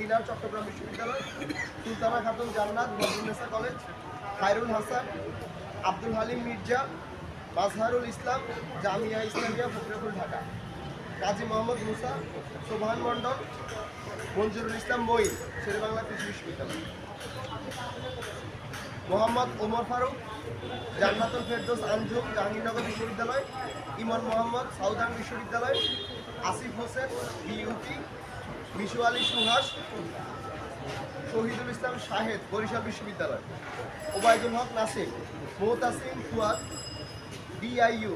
দিনার চট্টগ্রাম বিশ্ববিদ্যালয়, সুলতানা খাতুন জান্নাত বদরুন্নেসা কলেজ, খায়রুল হাসান, আব্দুল হালিম মির্জা মাজহারুল ইসলাম, জামিয়া ইসলামিয়া ফকরেপুর ঢাকা। কাজী মোহাম্মদ মুসা, সোবহান মণ্ডল, মঞ্জুরুল ইসলাম বই শেরে বাংলা কৃষি বিশ্ববিদ্যালয়। মোহাম্মদ ওমর ফারুক, জান্নাতুল ফেরদৌস আঞ্জুম জাহাঙ্গীরনগর বিশ্ববিদ্যালয়, ইমন মোহাম্মদ সাউদার্ন বিশ্ববিদ্যালয়, আসিফ হোসেন বিইউটি মিশু আলী সুহাস শহীদুল ইসলাম শাহেদ, বরিশাল বিশ্ববিদ্যালয়। ওবায়দুল হক নাসিম মোহতাসিম ফুয়াদ, ডিআইইউ।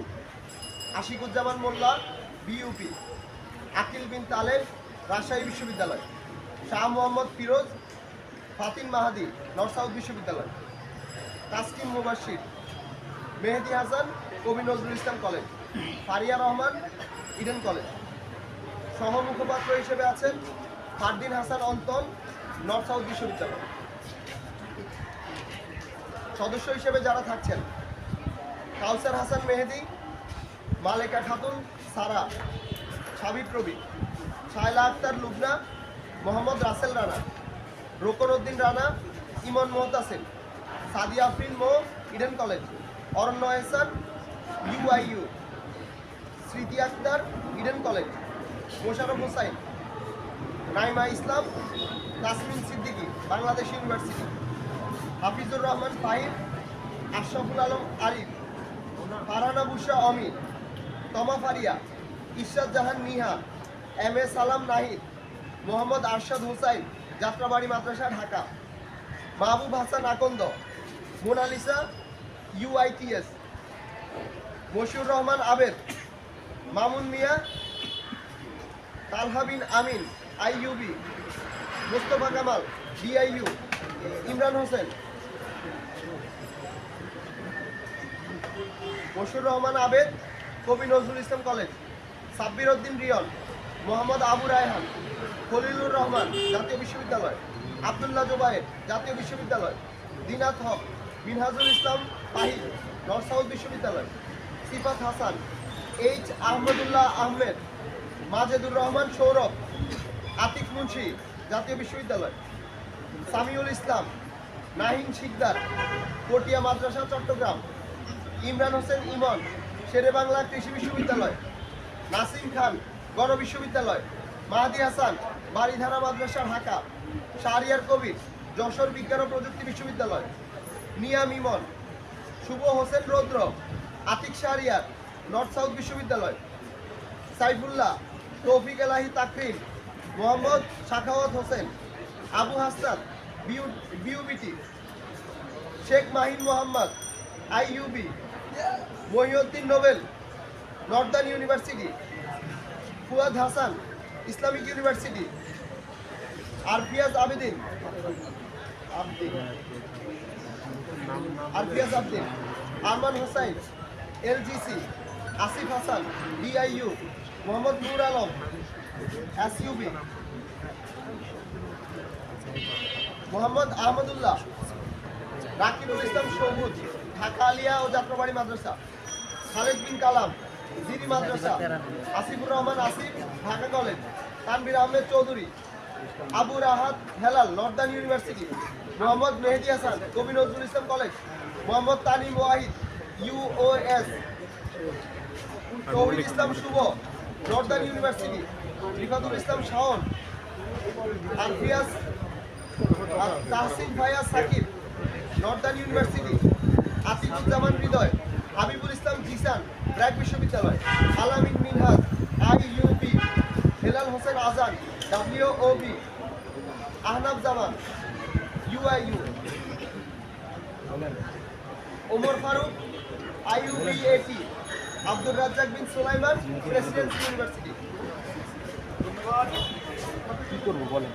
আশিকুজ্জামান মোল্লা, বিইউপি। আকিল বিন তালেব, রাজশাহী বিশ্ববিদ্যালয়। শাহ মোহাম্মদ ফিরোজ ফাতিন মাহাদি, নর্থ সাউথ বিশ্ববিদ্যালয়। Taskim Mubashir, Mehedi Hasan, Kabi Nazrul Islam college. Faria Rahman, Eden college. সহ মুখপাত্র হিসেবে আছেন Fardin Hasan wonton north south বিশ্ববিদ্যালয় সদস্য হিসেবে যারা থাকছেন, Kausar Hasan Mehedi, Maleka Khatun, Sara Sabit Robi Shaila Akter Lubna, Mohammad Russell Rana, Rokon Uddin Rana, Emon Mohtasin Sadia Afrin Mo, Eden college, Aranya Ehsan, UIU, Smriti Akter, Eden college. Mosharraf Hossain, Naima Islam Tasmin Siddiqui, Bangladesh university. Hafizur Rahman Fahim, Ashraful Alam Arif, Farhana Busha Amir, Toma Faria Ishrat Jahan Niha, M A Salam Nahid, Mohammad Arshad Hossain, Jatrabari Madrasa, Dhaka. Mahbub Hasan Akand, Monalisa UITS Moshiur Rahman Abed, Mamun Mia Talha Bin Amin, IUB, Mustafa Kamal, DIU, Imran Hossain, Bashir Rahman Abed, Kabi Nazrul Islam college, Sabbir Uddin Riyon, Mohammad Abu Raihan, Khalilur Rahman, জাতীয় বিশ্ববিদ্যালয়, আবদুল্লাহ জোবায়ের, জাতীয় বিশ্ববিদ্যালয়, Dinat Haque, Minhajul Islam Pahid north south বিশ্ববিদ্যালয়, Sifat Hasan, H Ahmadullah Ahmed Majedur Rahman Sourav, Atik Munshi, জাতীয় বিশ্ববিদ্যালয়। সামিউল ইসলাম, নাহিন শিকদার, পটিয়া মাদ্রাসা, চট্টগ্রাম। ইমরান হোসেন ইমন, শেরে বাংলা কৃষি বিশ্ববিদ্যালয়। নাসিম খান, গণ বিশ্ববিদ্যালয়। মাহাদি হাসান বাড়িধারা মাদ্রাসা, ঢাকা। শাহরিয়ার কবির, যশোর বিজ্ঞান ও প্রযুক্তি বিশ্ববিদ্যালয়। নিয়াম ইমন, শুভ হোসেন রৌদ্র, আতিক শাহরিয়ার, নর্থ সাউথ বিশ্ববিদ্যালয়। Saifullah Toufiq Elahi Takrim Mohammad Shakhawat Hossain, Abu Hasnat, BU BUBT, Sheikh Mahin Mohammad, IUB, Mohiuddin Nobel, northern university, Fuad Hasan, Islamic university Arfiaz Abedin, Abdin Arfiaz Abdin, Arman Hossain, LGC, Asif Hasan, DIU Mohammad Noor Alam SUB Mohammad Ahmadullah, Rakibul Islam Sabuj, Dhaka Alia ও Jatrabari Madrasa. Khaled Bin Kalam, Jiri Madrasa. Asifur Rahman Asif, Dhaka college. Tanvir Ahmed Chowdhury. Abu Rahat Helal, northern university. Mohammad Mehedi Hasan, Kabi Nazrul Islam college. Mohammad Tanim Wahid UOS Touhid Islam Shuvo. Northern university Rifatul Islam Shawon, Arfias, আর তাহসিন ভাইয়া Sakib northern university, Atiquzzaman Hridoy, Habibul Islam Jisan, BRAC বিশ্ববিদ্যালয়, Alamin Minhaj IUB Helal Hossain Azan WOB Ahnab Zaman, UIU. Omar Faruk, IUBAT. Abdur Razzak Bin Sulaiman presidency university কি করব বলেন?